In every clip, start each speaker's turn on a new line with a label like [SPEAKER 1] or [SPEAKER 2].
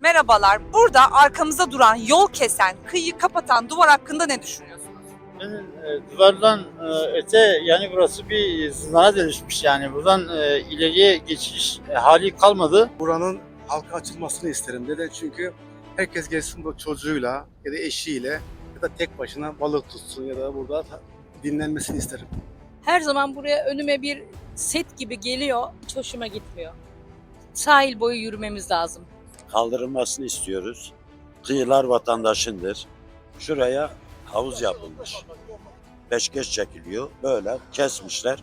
[SPEAKER 1] Merhabalar. Burada arkamızda duran, yol kesen, kıyıyı kapatan duvar hakkında ne düşünüyorsunuz?
[SPEAKER 2] Yani, e, duvardan e, öte yani burası bir zindana dönüşmüş yani buradan e, ileriye geçiş e, hali kalmadı.
[SPEAKER 3] buranın halka açılmasını isterim. Neden? Çünkü herkes gelsin bu çocuğuyla ya da eşiyle ya da tek başına balık tutsun ya da burada dinlenmesini isterim.
[SPEAKER 4] Her zaman buraya önüme bir set gibi geliyor. Hiç hoşuma gitmiyor. Sahil boyu yürümemiz lazım.
[SPEAKER 5] Kaldırılmasını istiyoruz. Kıyılar vatandaşındır. Şuraya havuz yapılmış. Peşkeş çekiliyor. Böyle kesmişler.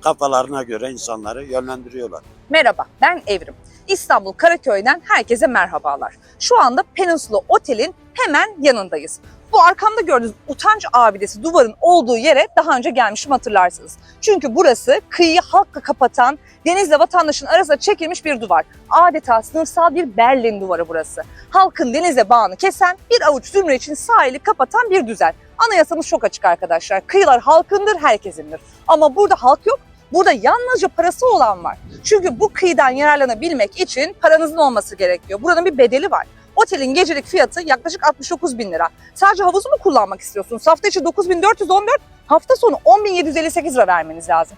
[SPEAKER 5] Kafalarına göre insanları yönlendiriyorlar.
[SPEAKER 1] Merhaba, ben Evrim. İstanbul Karaköy'den herkese merhabalar. Şu anda Peninsula Otel'in hemen yanındayız. Bu arkamda gördüğünüz utanç abidesi duvarın olduğu yere daha önce gelmişim hatırlarsınız. Çünkü burası kıyıyı halkla kapatan, denizle vatandaşın arasında çekilmiş bir duvar. Adeta sınıfsal bir Berlin duvarı burası. Halkın denize bağını kesen, bir avuç zümre için sahili kapatan bir düzen. Anayasamız çok açık arkadaşlar. Kıyılar halkındır, herkesindir. Ama burada halk yok, burada yalnızca parası olan var. Çünkü bu kıyıdan yararlanabilmek için paranızın olması gerekiyor. Buranın bir bedeli var. Otelin gecelik fiyatı yaklaşık 69 bin lira. Sadece havuzu mu kullanmak istiyorsunuz? Hafta içi 9414, hafta sonu 10.758 lira vermeniz lazım.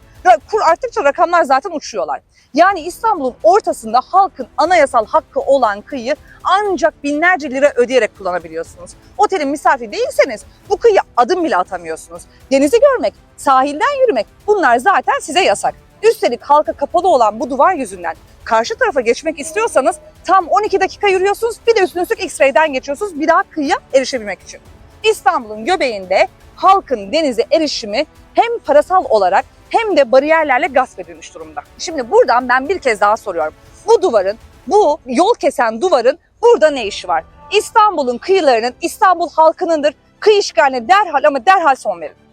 [SPEAKER 1] Kur arttıkça rakamlar zaten uçuyorlar. Yani İstanbul'un ortasında halkın anayasal hakkı olan kıyı ancak binlerce lira ödeyerek kullanabiliyorsunuz. Otelin misafiri değilseniz bu kıyıya adım bile atamıyorsunuz. Denizi görmek, sahilden yürümek bunlar zaten size yasak. Üstelik halka kapalı olan bu duvar yüzünden karşı tarafa geçmek istiyorsanız tam 12 dakika yürüyorsunuz bir de üstüne üstlük X-ray'den geçiyorsunuz bir daha kıyıya erişebilmek için. İstanbul'un göbeğinde halkın denize erişimi hem parasal olarak hem de bariyerlerle gasp edilmiş durumda. Şimdi buradan ben bir kez daha soruyorum. Bu duvarın, bu yol kesen duvarın burada ne işi var? İstanbul'un kıyılarının İstanbul halkınındır. Kıyı işgaline derhal ama derhal son verin.